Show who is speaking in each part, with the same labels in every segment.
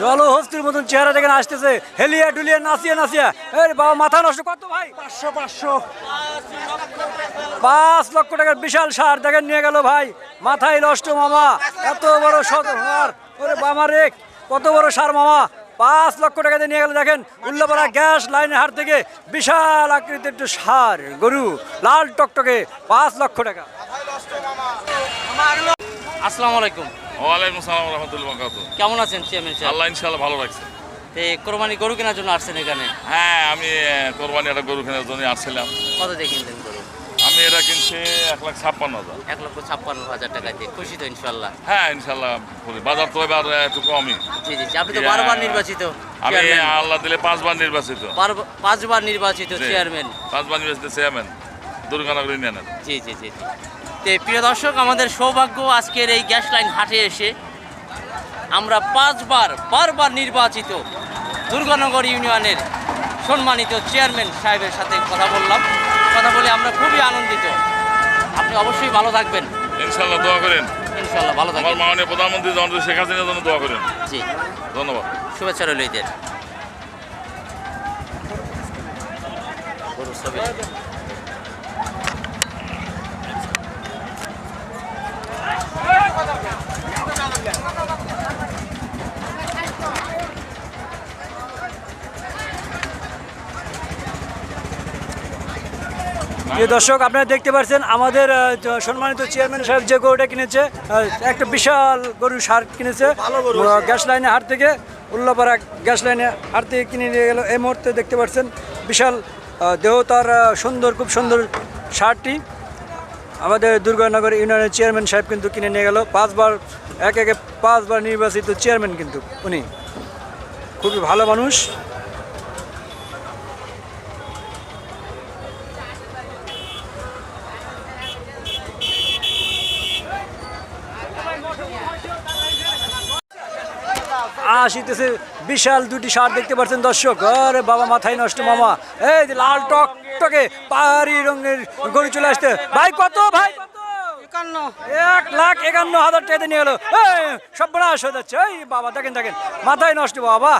Speaker 1: জলহস্তির মতন চেহারা দেখেন আসতেছে হেলিয়া ডুলিয়া নাচিয়া নাচিয়া। এই বাবা মাথা নষ্ট কত ভাই।
Speaker 2: পাঁচশো পাঁচশো।
Speaker 1: পাঁচ লক্ষ টাকার বিশাল সার দেখেন নিয়ে গেল ভাই। মাথায় নষ্ট মামা এত বড় শত সার ওরে বাবা রে কত বড় সার মামা। পাঁচ লক্ষ টাকা দিয়ে নিয়ে গেল দেখেন উল্লাপাড়া গ্যাস লাইনের হাট থেকে বিশাল আকৃতির একটু সার গরু লাল টকটকে পাঁচ লক্ষ টাকা।
Speaker 3: আসসালামু আলাইকুম।
Speaker 4: ওয়ালাইকুম সালাম রহমতুল্লাহ বাকাত
Speaker 3: কেমন আছেন চেয়ারম্যান সাহেব
Speaker 4: আল্লাহ ইনশাল্লাহ ভালো রাখছে।
Speaker 3: তে কোরবানি গরু কেনার জন্য আসছেন এখানে?
Speaker 4: হ্যাঁ আমি কোরবানি একটা গরু কেনার জন্য আসছিলাম।
Speaker 3: কত দিয়ে কিনলেন গরু?
Speaker 4: আমি এটা কিনছি এক লাখ ছাপ্পান্ন হাজার।
Speaker 3: এক লক্ষ ছাপ্পান্ন হাজার টাকা দিয়ে। খুশি তো ইনশাল্লাহ
Speaker 4: হ্যাঁ ইনশাল্লাহ। বাজার তো এবার একটু কমই।
Speaker 3: জি জি আপনি তো বারবার নির্বাচিত
Speaker 4: আমি আল্লাহ দিলে পাঁচবার নির্বাচিত।
Speaker 3: পাঁচবার নির্বাচিত চেয়ারম্যান।
Speaker 4: পাঁচবার নির্বাচিত চেয়ারম্যান। দুর্গানগর ইউনিয়নের।
Speaker 3: জি জি জি। তে প্রিয় দর্শক আমাদের সৌভাগ্য আজকের এই গ্যাস লাইন হাটে এসে আমরা পাঁচবার বারবার নির্বাচিত দুর্গানগর ইউনিয়নের সম্মানিত চেয়ারম্যান সাহেবের সাথে কথা বললাম। কথা বলে আমরা খুবই আনন্দিত। আপনি অবশ্যই ভালো থাকবেন।
Speaker 4: ইনশাল্লাহ দোয়া করেন।
Speaker 3: ইনশাল্লাহ ভালো
Speaker 4: আমার
Speaker 3: থাকবেন।
Speaker 4: মাননীয় প্রধানমন্ত্রী জনতা শেখ হাসিনার জন্য দোয়া করেন।
Speaker 3: জি।
Speaker 4: ধন্যবাদ।
Speaker 3: শুভেচ্ছা রইল ঈদের।
Speaker 1: প্রিয় দর্শক আপনারা দেখতে পাচ্ছেন আমাদের সম্মানিত চেয়ারম্যান সাহেব যে গরুটা কিনেছে একটা বিশাল গরু সার কিনেছে। গ্যাস লাইনে হাট থেকে উল্লাপাড়া গ্যাস লাইনে হাট থেকে কিনে নিয়ে গেল। এই মুহূর্তে দেখতে পাচ্ছেন বিশাল দেহ তার সুন্দর খুব সুন্দর সারটি। আমাদের দুর্গানগর ইউনিয়নের চেয়ারম্যান সাহেব কিন্তু কিনে নিয়ে গেল। পাঁচবার এক একে পাঁচবার নির্বাচিত চেয়ারম্যান কিন্তু উনি। খুবই ভালো মানুষ। আসিতেছে বিশাল দুটি সার দেখতে পাচ্ছেন দর্শক। আরে বাবা মাথায় নষ্ট মামা। এই যে লাল টক টকে পাহাড়ি রঙের গরু চলে আসতে ভাই কত ভাই? এক লাখ একান্ন হাজার টাকা নিয়ে গেলো সর্বনাশ হয়ে যাচ্ছে। এই বাবা দেখেন দেখেন। মাথায় নষ্ট বাবা।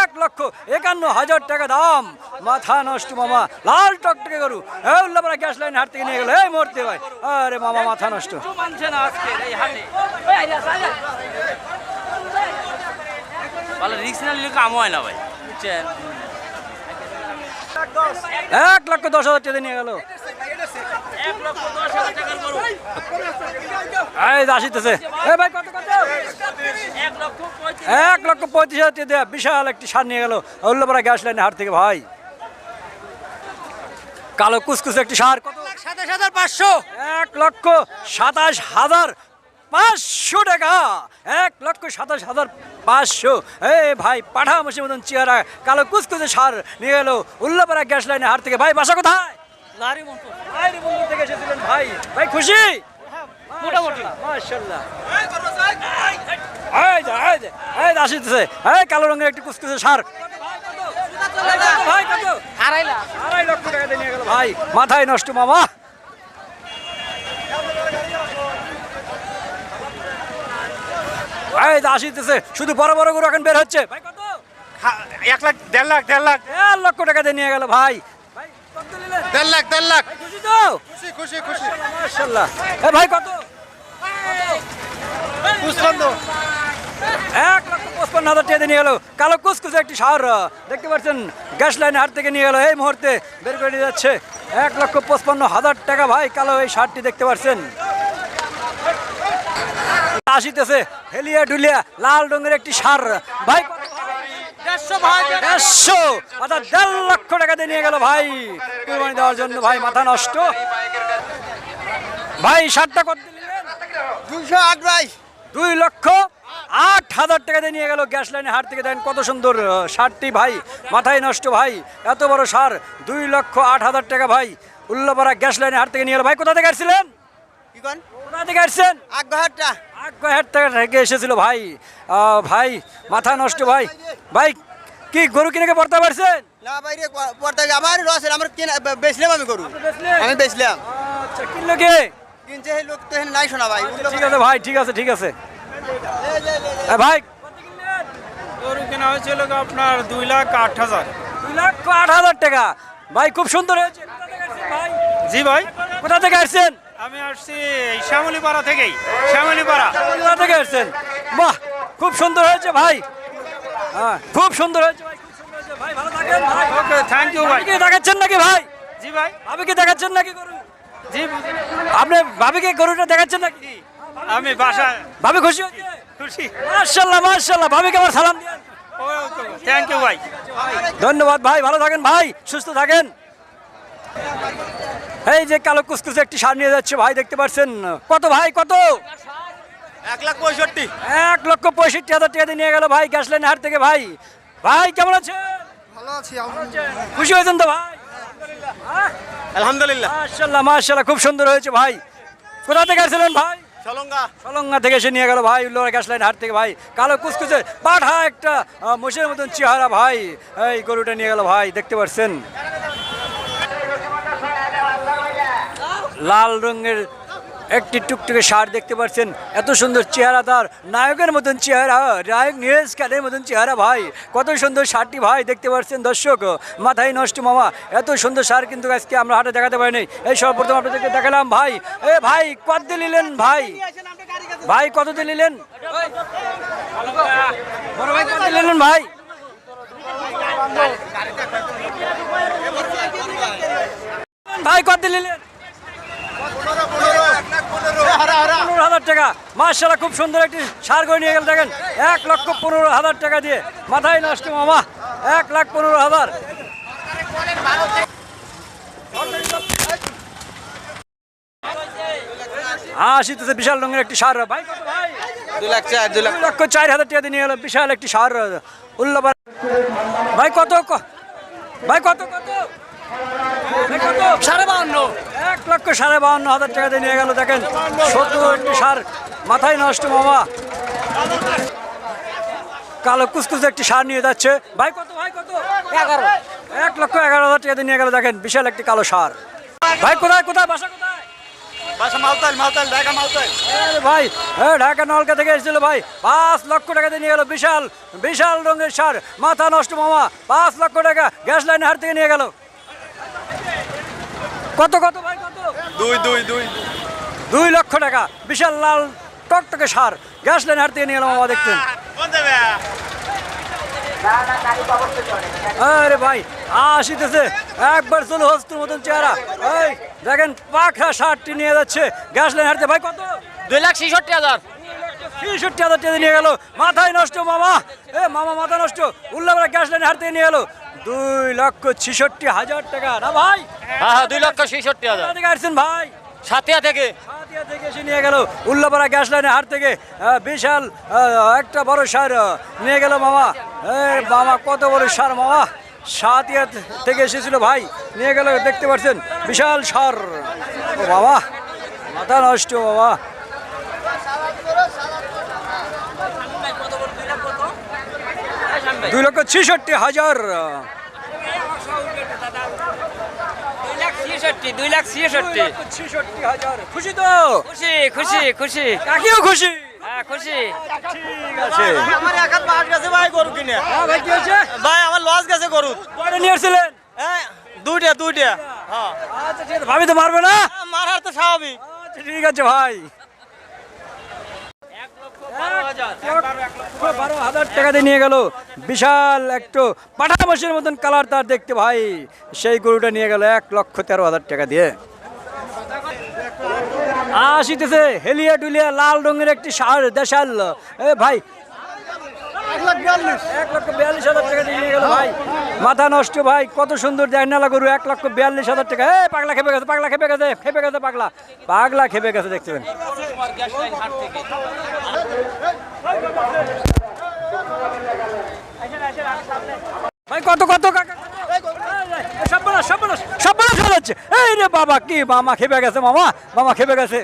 Speaker 1: এক লক্ষ একান্ন হাজার টাকা দাম। মাথা নষ্ট মামা। লাল টকটকে গরু। উল্লাপাড়া গ্যাস লাইন হাট থেকে নিয়ে গেলো। এই ভাই। আরে মামা মাথা নষ্ট।
Speaker 3: ভালো রিক্স না নিলে কাম হয় না ভাই বুঝছেন?
Speaker 1: এক লক্ষ দশ হাজার টাকা নিয়ে গেল।
Speaker 3: এক লক্ষ দশ হাজার টাকার গরু
Speaker 1: এই যে আসিতেছে। এ ভাই কত কত?
Speaker 3: এক লক্ষ পঁয়ত্রিশ
Speaker 1: হাজার টাকা দেয়া। বিশাল একটি সার নিয়ে গেল। উল্লাপাড়া গ্যাস লাইনে হাট থেকে ভাই। কালো কুসকুস একটি সার কত?
Speaker 2: সাতাশ হাজার পাঁচশো।
Speaker 1: এক লক্ষ সাতাশ হাজার পাঁচশো টাকা। এক লক্ষ সাতাশ হাজার পাঁচশো। এ ভাই পাঠা মসির মতন চেহারা কালো কুসকুসে সার নিয়ে গেল উল্লাপাড়া গ্যাস লাইনে হাট থেকে। ভাই বাসা কোথায়? লাইরি বন্ধু থেকে এসেছিলেন ভাই। ভাই খুশি? মোটামুটি। মাশাল্লাহ। এই যে, এই যে, এই আসিতেছে। এই কালো রঙের একটি সার। ভাই কত?
Speaker 2: আড়াই লাখ
Speaker 1: আড়াই লক্ষ টাকা দিয়ে নিয়ে গেল ভাই। মাথায় নষ্ট মামা। এই আসিতেছে শুধু বড় বড় গরু এখন বের হচ্ছে। ভাই কত?
Speaker 2: এক লাখ দেড় লাখ দেড় লাখ।
Speaker 1: দেড় লক্ষ টাকা দিয়ে নিয়ে গেল ভাই। ভাই
Speaker 2: দেড় লাখ দেড় লাখ।
Speaker 1: ভাই খুশি তো?
Speaker 2: খুশি খুশি খুশি।
Speaker 1: মাশাআল্লাহ। এ ভাই কত? এক লক্ষ পঁচপান্ন হাজার টাকা দিয়ে নিয়ে গেল। কালো কুসকুসে একটি সার দেখতে পাচ্ছেন গ্যাস লাইনে হাট থেকে নিয়ে গেল। এই মুহূর্তে বের করে যাচ্ছে। এক লক্ষ পঁচপান্ন হাজার টাকা ভাই কালো এই সারটি দেখতে পাচ্ছেন। আসিতেছে। হেলিয়া ডুলিয়া লাল রঙের একটি সার। ভাই? দেড়শো অর্থাৎ দেড় লক্ষ টাকা দিয়ে নিয়ে গেল ভাই। কুরবানি দেওয়ার জন্য ভাই মাথা নষ্ট। ভাই সারটা কত
Speaker 2: আট ভাই।
Speaker 1: দুই লক্ষ আট হাজার টাকা দিয়ে নিয়ে গেল গ্যাস লাইনে হাট থেকে। দেন কত সুন্দর সারটি ভাই মাথায় নষ্ট ভাই। এত বড় সার দুই লক্ষ আট হাজার টাকা ভাই। উল্লাপাড়া গ্যাস লাইনে হাট থেকে নিয়ে গেল। ভাই কোথা থেকে আসছিলেন? কোথা থেকে আসছেন? হাট থেকে এসেছিল ভাই। ভাই মাথা নষ্ট ভাই। ভাই কি গরু কিনে কে পড়তে পারছেন?
Speaker 2: না বাইরে পড়তে আমার লস আমার কিনা বেচলাম আমি করু আমি বেচলাম?
Speaker 1: আচ্ছা কিনলো কে?
Speaker 2: কিনছে সেই লোক তো নাই শোনা ভাই।
Speaker 1: ঠিক আছে ভাই ঠিক আছে ঠিক আছে। ভাই।
Speaker 5: গরু কেনা হয়েছিল আপনার দুই লাখ আট হাজার।
Speaker 1: দুই লাখ আট হাজার টাকা। ভাই খুব সুন্দর হয়েছে। ভাই?
Speaker 5: জি ভাই।
Speaker 1: কোথা থেকে আসছেন?
Speaker 5: আমি আসছি শ্যামলীপাড়া থেকেই। শ্যামলীপাড়া।
Speaker 1: থেকে আসছেন? বাহ খুব সুন্দর হয়েছে ভাই। হ্যাঁ খুব সুন্দর হয়েছে ভাই খুব সুন্দর হয়েছে। ভাই ভালো থাকেন ভাই।
Speaker 5: ওকে থ্যাংক ইউ ভাই।
Speaker 1: ভাবিকে দেখাচ্ছেন নাকি ভাই?
Speaker 5: জি ভাই।
Speaker 1: ভাবিকে দেখাচ্ছেন নাকি গরু?
Speaker 5: জি
Speaker 1: আপনি ভাবিকে গরুটা দেখাচ্ছেন নাকি?
Speaker 5: আমি বাসা
Speaker 1: ভাবি খুশি ভাবিকে আমার সালাম দিন
Speaker 5: থ্যাংক ইউ ভাই।
Speaker 1: ধন্যবাদ ভাই ভালো থাকেন ভাই সুস্থ থাকেন। এই যে কালো কুসকুসে একটি সার নিয়ে যাচ্ছে ভাই দেখতে পাচ্ছেন? কত ভাই কত?
Speaker 2: এক লাখ পঁয়ষট্টি।
Speaker 1: এক লক্ষ পঁয়ষট্টি হাজার টাকা দিয়ে নিয়ে গেল ভাই গ্যাস লাইন হাট থেকে ভাই। ভাই কেমন আছেন?
Speaker 2: ভালো আছি
Speaker 1: খুশি হয়েছেন তো ভাই?
Speaker 2: আলহামদুলিল্লাহ।
Speaker 1: খুব সুন্দর হয়েছে ভাই। কোথা থেকে আসছিলেন ভাই?
Speaker 2: সলঙ্গা
Speaker 1: সলঙ্গা থেকে এসে নিয়ে গেল ভাই উল্লোরা গ্যাস লাইন হাট থেকে ভাই। কালো কুচকুচে পাঠা একটা মোষের মতন চেহারা ভাই। এই গরুটা নিয়ে গেল ভাই দেখতে পাচ্ছেন? লাল রঙের একটি টুকটুকে সার দেখতে পাচ্ছেন। এত সুন্দর চেহারা তার। নায়কের মতন চেহারা। নায়ক নীরজ খানের মতন চেহারা ভাই। কত সুন্দর সারটি ভাই দেখতে পাচ্ছেন দর্শক। মাথায় নষ্ট মামা। এত সুন্দর সার কিন্তু আজকে আমরা হাটে দেখাতে পারিনি। এই সর্বপ্রথম আপনাদেরকে দেখালাম ভাই। এ ভাই, কত নিলেন ভাই? ভাই, কত নিলেন ভাই নিলেন ভাই? ভাই, কত নিলেন পনেরো হাজার টাকা। মার্শাল্লাহ খুব সুন্দর একটি সার করে নিয়ে গেল দেখেন। এক লক্ষ পনেরো হাজার টাকা দিয়ে মাথায় নষ্ট মামা এক লাখ পনেরো হাজার। আসিতেছে বিশাল রঙের একটি সার ভাই। ভাই
Speaker 2: দুই লাখ চার লাখ
Speaker 1: লক্ষ চার হাজার টাকা দিয়ে নিয়ে গেল বিশাল একটি সার। উল্লাবার ভাই কত ভাই কত কত? সাড়ে বাহান্ন। এক লক্ষ সাড়ে বাহান্ন হাজার টাকা দিয়ে নিয়ে গেল দেখেন। সত্তর একটি সার মাথায় নষ্ট মামা। কালো কুচকুচে একটি সার নিয়ে যাচ্ছে। ভাই কত ভাই কত? এগারো। এক লক্ষ এগারো হাজার টাকা দিয়ে নিয়ে গেল দেখেন বিশাল একটি কালো সার। ভাই কোথায় কোথায় বাসা কোথায়? ভাই এ ঢাকা নলকা থেকে এসেছিল ভাই। পাঁচ লক্ষ টাকা দিয়ে নিয়ে গেল বিশাল বিশাল রঙের সার মাথা নষ্ট মামা। পাঁচ লক্ষ টাকা গ্যাস লাইন হাট থেকে নিয়ে গেল। কত কত ভাই কত?
Speaker 2: দুই দুই দুই।
Speaker 1: দুই লক্ষ টাকা। বিশাল লাল টকটকে সার। গ্যাস লাইন হাট থেকে নিয়ে গেল মামা দেখতেন। আরে ভাই আসিতেছে একবার চলো হস্তুর মতন চেহারা। এই দেখেন পাখা শার্টটি নিয়ে যাচ্ছে। গ্যাস লাইন হাঁটতে ভাই কত?
Speaker 3: দুই লাখ ছেষট্টি হাজার।
Speaker 1: ছেষট্টি হাজার টাকা নিয়ে গেল। মাথায় নষ্ট মামা। এ মামা মাথা নষ্ট। উল্লাপাড়া গ্যাস লাইন হারতে নিয়ে গেল দুই লক্ষ ছেষট্টি হাজার টাকা না ভাই?
Speaker 3: হ্যাঁ হ্যাঁ দুই লক্ষ ছেষট্টি হাজার।
Speaker 1: থেকে আসছেন ভাই?
Speaker 3: সাতিয়া থেকে।
Speaker 1: সাদিয়া থেকে এসে নিয়ে গেল উল্লাপাড়া গ্যাস হাট থেকে বিশাল একটা বড় সার নিয়ে গেল মামা। কত বড় সার মামা। সাতিয়া থেকে এসেছিল ভাই নিয়ে গেল দেখতে পাচ্ছেন বিশাল সার। ও বাবা মাথা নষ্ট বাবা দুই লক্ষ ছেষট্টি হাজার।
Speaker 3: ছেষট্টি দুই লাখ ছেষট্টি।
Speaker 1: ছেষট্টি হাজার। খুশি তো?
Speaker 3: খুশি খুশি খুশি।
Speaker 1: কাকিও খুশি?
Speaker 3: হ্যাঁ খুশি।
Speaker 1: ঠিক আছে।
Speaker 2: আমার এক হাত বাস গেছে ভাই গরু কিনে।
Speaker 1: হ্যাঁ ভাই কি হয়েছে?
Speaker 2: ভাই আমার লস গেছে গরু।
Speaker 1: কয়টা নিয়ে আসছিলেন?
Speaker 2: হ্যাঁ দুইটা দুইটা। হ্যাঁ।
Speaker 1: আচ্ছা ঠিক আছে ভাবি তো মারবে না?
Speaker 2: মারার তো স্বাভাবিক।
Speaker 1: আচ্ছা ঠিক আছে ভাই। বারো হাজার টাকা দিয়ে নিয়ে গেল। বিশাল একটু পাঠা মাসের মতন কালার তার দেখতে ভাই। সেই গরুটা নিয়ে গেল এক লক্ষ তেরো হাজার টাকা দিয়ে। আসিতেছে হেলিয়া ডুলিয়া লাল রঙের একটি সার দেশাল। এ ভাই ভাই। মাথা নষ্ট ভাই, কত সুন্দর জাইনালা গরু, এক লক্ষ বিয়াল্লিশ হাজার টাকা। এ পাগলা খেপে গেছে, পাগলা খেপে গেছে খেপে গেছে পাগলা। পাগলা খেপে গেছে দেখতেন ভাই, কত কত এই খেপে গেছে, মামা গেছে।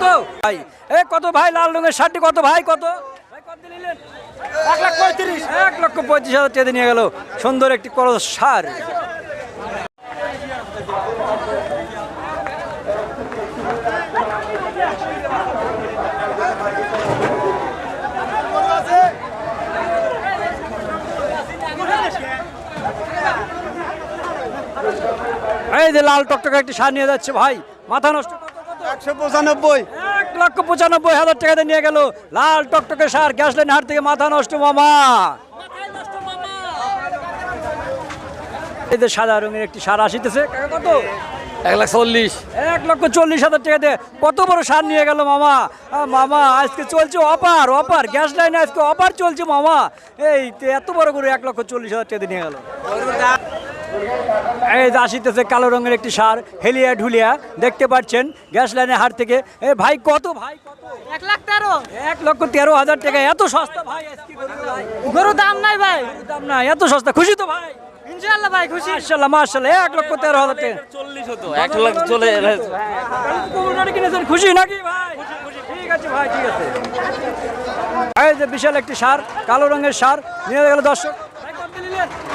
Speaker 1: তো, ভাই কত ভাই, লাল রঙের শার্টটি কত ভাই, কত? এক লক্ষ পঁয়ত্রিশ হাজার টাকা নিয়ে গেল সুন্দর একটি করস সার। এই যে লাল টকটকে একটি সার নিয়ে যাচ্ছে ভাই, মাথা নষ্ট।
Speaker 2: একশো পঁচানব্বই।
Speaker 1: এক লক্ষ পঁচানব্বই হাজার টাকাতে নিয়ে গেল। লাল টকটকে সার গ্যাস লাইন হাট থেকে মাথা নষ্ট মামা। এই যে সাদা রঙের একটি সার আসিতেছে কত?
Speaker 6: এক লাখ চল্লিশ।
Speaker 1: এক লক্ষ চল্লিশ হাজার টাকা দিয়ে কত বড় সার নিয়ে গেল মামা? মামা আজকে চলছে অপার অপার গ্যাস লাইনে আজকে অপার চলছে মামা। এই তো এত বড় করে এক লক্ষ চল্লিশ হাজার টাকা দিয়ে নিয়ে গেল। এই যে আসিতেছে কালো রঙের একটি সার হেলিয়া ঢুলিয়া। দেখতে পাচ্ছেন গ্যাস লাইনের হাট থেকে। এ ভাই কত ভাই কত?
Speaker 7: এক লাখ তেরো।
Speaker 1: এক লক্ষ তেরো হাজার টাকা। এত সস্তা ভাই ভাই?
Speaker 7: গরু দাম নাই ভাই।
Speaker 1: দাম না এত সস্তা। খুশি তো ভাই?
Speaker 7: খুশি।
Speaker 1: লক্ষ তেরো হাজার টাকা।
Speaker 6: চল্লিশ হতো এক লাখ চলে
Speaker 1: কুমড়োটা কিনেছেন খুশি নাকি ভাই? ঠিক আছে ভাই ঠিক আছে। এই যে বিশাল একটি সার কালো রঙের সার। নিয়ে গেল দর্শক?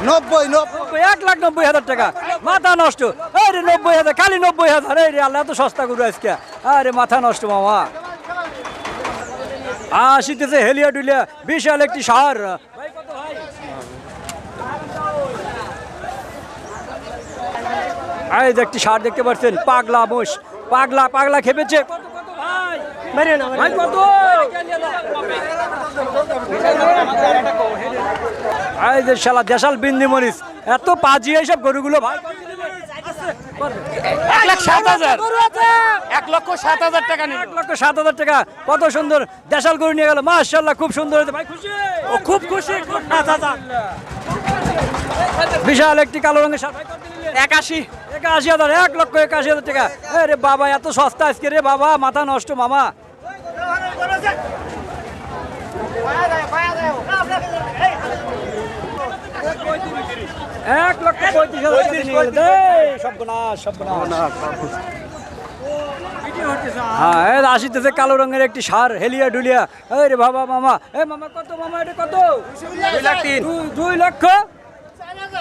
Speaker 2: নব্বই নব্বই।
Speaker 1: এক লাখ নব্বই হাজার টাকা। মাথা নষ্ট। আরে নব্বই হাজার খালি নব্বই হাজার। এই রে আল্লাহ এত সস্তা গরু আজকে। আরে মাথা নষ্ট মামা। আসিতেছে হেলিয়া ডুলিয়া বিশাল একটি সার। ভাই এই যে একটি সার দেখতে পাচ্ছেন পাগলা মোষ। পাগলা পাগলা খেপেছে। কত কত ভাই ভাই কত? এই যে শালা দেশাল বিন্দি মরিচ এত পাজি এইসব গরুগুলো ভাই।
Speaker 6: এক লাখ সাত হাজার। এক লক্ষ সাত হাজার টাকা নিল।
Speaker 1: এক লক্ষ সাত হাজার টাকা। কত সুন্দর দেশাল গরু নিয়ে গেল। মাশাল্লাহ খুব সুন্দর হয়েছে ভাই। খুশি?
Speaker 6: ও খুব খুশি
Speaker 1: বিশাল একটি কালো রঙের?
Speaker 6: একাশি।
Speaker 1: একাশি হাজার এক লক্ষ একাশি হাজার টাকা। বাবা এত সস্তা আজকে রে বাবা মাথা নষ্ট মামা। এক লক্ষ পঁয়ত্রিশ। হ্যাঁ আসিতেছে কালো রঙের একটি সার, হেলিয়া ডুলিয়া। এই রে বাবা, মামা, এ, মামা, কত মামা, এটা কত? দুই লক্ষ।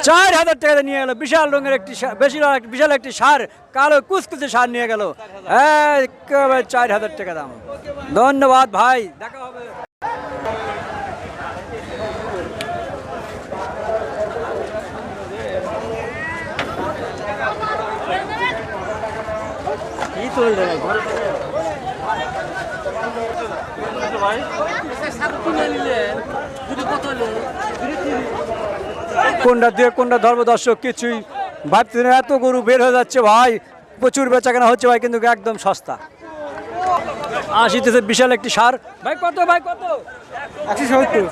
Speaker 1: চার হাজার টাকা নিয়ে গেল বিশাল রঙের একটি সা- বেশি বিশাল একটি সার, কালো কুচকুচে সার নিয়ে গেল। একেবারে চার হাজার টাকা দাম। ধন্যবাদ ভাই, দেখা হবে। কোনটা দিয়ে কোনটা ধর্ম দর্শক কিছুই ভাবতে না এত গরু বের হয়ে যাচ্ছে ভাই। প্রচুর বেচা কেনা হচ্ছে ভাই কিন্তু একদম সস্তা। আসিতেছে বিশাল একটি সার। ভাই কত ভাই কত? একশো সত্তর।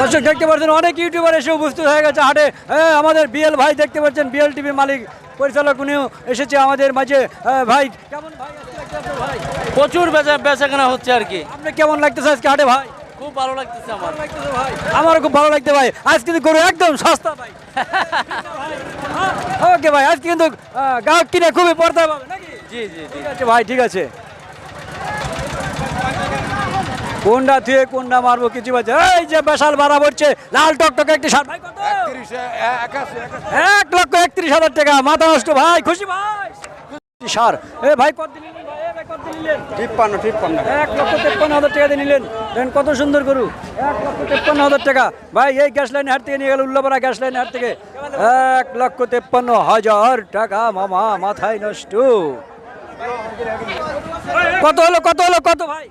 Speaker 1: দর্শক দেখতে পাচ্ছেন অনেক ইউটিউবার এসে উপস্থিত হয়ে গেছে হাটে। হ্যাঁ আমাদের বিএল ভাই দেখতে পাচ্ছেন বিএল টিভির মালিক পরিচালক উনিও এসেছে আমাদের মাঝে। হ্যাঁ, ভাই কেমন ভাই? ভাই
Speaker 3: প্রচুর বেচা বেচা কেনা হচ্ছে আর কি।
Speaker 1: আপনি কেমন লাগতেছে আজকে হাটে ভাই?
Speaker 3: খুব ভালো লাগতেছে আমার।
Speaker 1: আমারও খুব ভালো লাগতে ভাই। আজ কিন্তু গরু একদম সস্তা ভাই। ওকে ভাই আজ কিন্তু গ্রাহক কিনে খুবই পড়তে পাবে নাকি?
Speaker 3: জি জি।
Speaker 1: ঠিক আছে ভাই ঠিক আছে। কোনটা থুয়ে কোনটা মারবো কিছু বাজে এই যে বেশাল ভাড়া পড়ছে লাল টকটকে একটি সার। ভাই কত? এক লক্ষ একত্রিশ হাজার টাকা। মাথা নষ্ট ভাই খুশি ভাই? সার। এ ভাই কত এ ভাই কত দিলেন
Speaker 2: তিপ্পান্ন তিপ্পান্ন।
Speaker 1: এক লক্ষ তেপ্পান্ন হাজার টাকা দিয়ে নিলেন। দেখেন কত সুন্দর গরু। এক লক্ষ তেপ্পান্ন হাজার টাকা। ভাই এই গ্যাস লাইন হাট থেকে নিয়ে গেল উল্লাপাড়া গ্যাস লাইন হাট থেকে। এক লক্ষ তেপ্পান্ন হাজার টাকা মামা মাথায় নষ্ট। কত হলো কত হলো কত ভাই?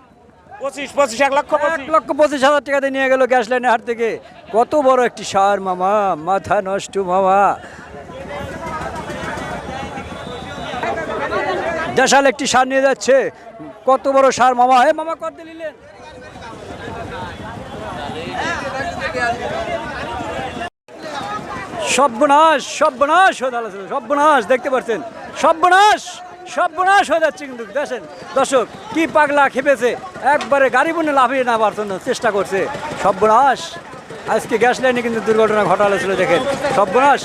Speaker 6: পঁচিশ পঁচিশ এক লক্ষ
Speaker 1: এক লক্ষ পঁচিশ হাজার টাকা দিয়ে নিয়ে গেল গ্যাস লাইনের হাট থেকে। কত বড় একটি সার মামা। মাথা নষ্ট মামা। দেশাল একটি সার নিয়ে যাচ্ছে। কত বড় সার মামা। হে মামা কত নিলেন? সর্বনাশ সর্বনাশ হয়ে দাঁড়াচ্ছে সর্বনাশ দেখতে পাচ্ছেন। সর্বনাশ! সর্বনাশ হয়ে যাচ্ছে কিন্তু, দেখেন। দর্শক, কি পাগলা খেপেছে। একবারে গাড়ি বনে লাফিয়ে না জন্য চেষ্টা করছে। সর্বনাশ। আজকে গ্যাস লাইনে কিন্তু দুর্ঘটনা ঘটালো ছিল, দেখেন। সর্বনাশ।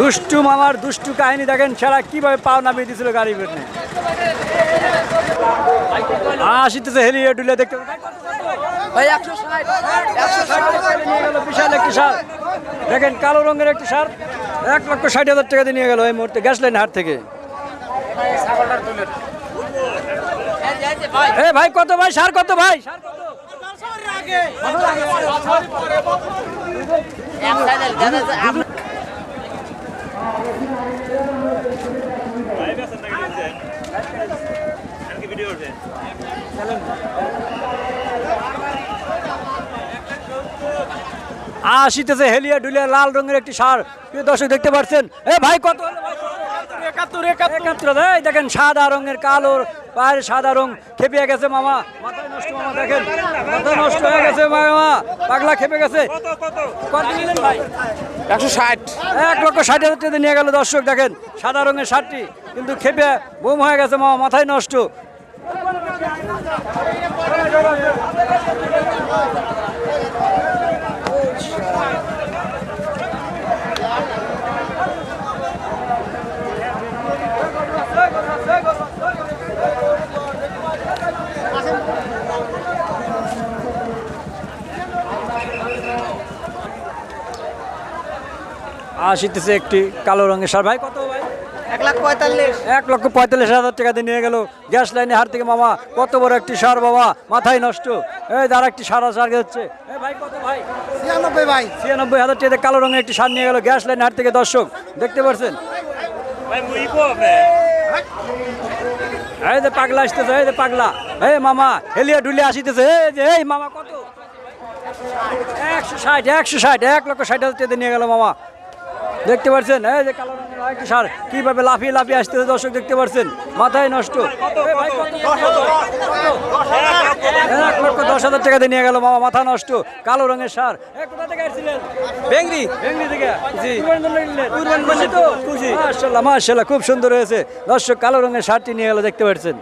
Speaker 1: দুষ্টু মামার দুষ্টু কাহিনী দেখেন ছাড়া কীভাবে পাও নামিয়ে দিয়েছিল গাড়ি বেরনে আসিতেছে হেলিয়ে ডুলে দেখতে ভাই একশো বিশাল একটি সার। দেখেন কালো রঙের একটি সার, এক লক্ষ ষাট হাজার টাকা দিয়ে নিয়ে গেল এই মুহূর্তে গ্যাস লাইন হাট থেকে। ভাই, কত ভাই? সার কত ভাই? সার আসিতেছে হেলিয়া ডুলিয়া লাল রঙের একটি সার। দর্শক দেখতে পাচ্ছেন? এ ভাই কত একাত্তর একাত্তর। এই দেখেন সাদা রঙের কালোর পায়ের সাদা রং খেপিয়ে গেছে মামা। মাথায় নষ্ট মামা দেখেন। নষ্ট হয়ে গেছে মামা। পাগলা খেপে গেছে। কত নিলেন ভাই?
Speaker 6: একশো ষাট।
Speaker 1: এক লক্ষ ষাট হাজার টাকা নিয়ে গেল দর্শক দেখেন। সাদা রঙের কিন্তু খেপে বোম হয়ে গেছে মামা মাথায় নষ্ট। আসিতেছে একটি কালো রঙের সার। ভাই কত ভাই?
Speaker 2: এক লাখ পঁয়তাল্লিশ।
Speaker 1: এক লক্ষ পঁয়তাল্লিশ হাজার টাকা দিয়ে নিয়ে গেল। গ্যাস লাইনে হার থেকে মামা কত বড় একটি সার বাবা মাথায় নষ্ট। এই তার একটি সারা সার হচ্ছে। এই ভাই কত ভাই?
Speaker 2: ছিয়ানব্বই ভাই।
Speaker 1: ছিয়ানব্বই হাজার টাকা কালো রঙের একটি সার নিয়ে গেল। গ্যাস লাইন হাট থেকে দর্শক দেখতে পাচ্ছেন এই যে পাগলা আসতেছে এই যে পাগলা। এই মামা হেলিয়া ডুলিয়া আসিতেছে। এই যে এই মামা কত? একশো ষাট একশো ষাট এক লক্ষ ষাট হাজার টাকা নিয়ে গেল মামা। দেখতে পাচ্ছেন এই যে কালো রঙের আরেকটি সার। কীভাবে লাফিয়ে লাফিয়ে আসতেছে দর্শক দেখতে পাচ্ছেন মাথায় নষ্ট। এক লক্ষ দশ হাজার টাকা দিয়ে নিয়ে গেল মামা মাথা নষ্ট। কালো রঙের সার। কোথা থেকে আসছিলেন? বেঙ্গি বেঙ্গি থেকে? জি। খুব সুন্দর হয়েছে। দর্শক কালো রঙের সারটি নিয়ে গেল দেখতে পাচ্ছেন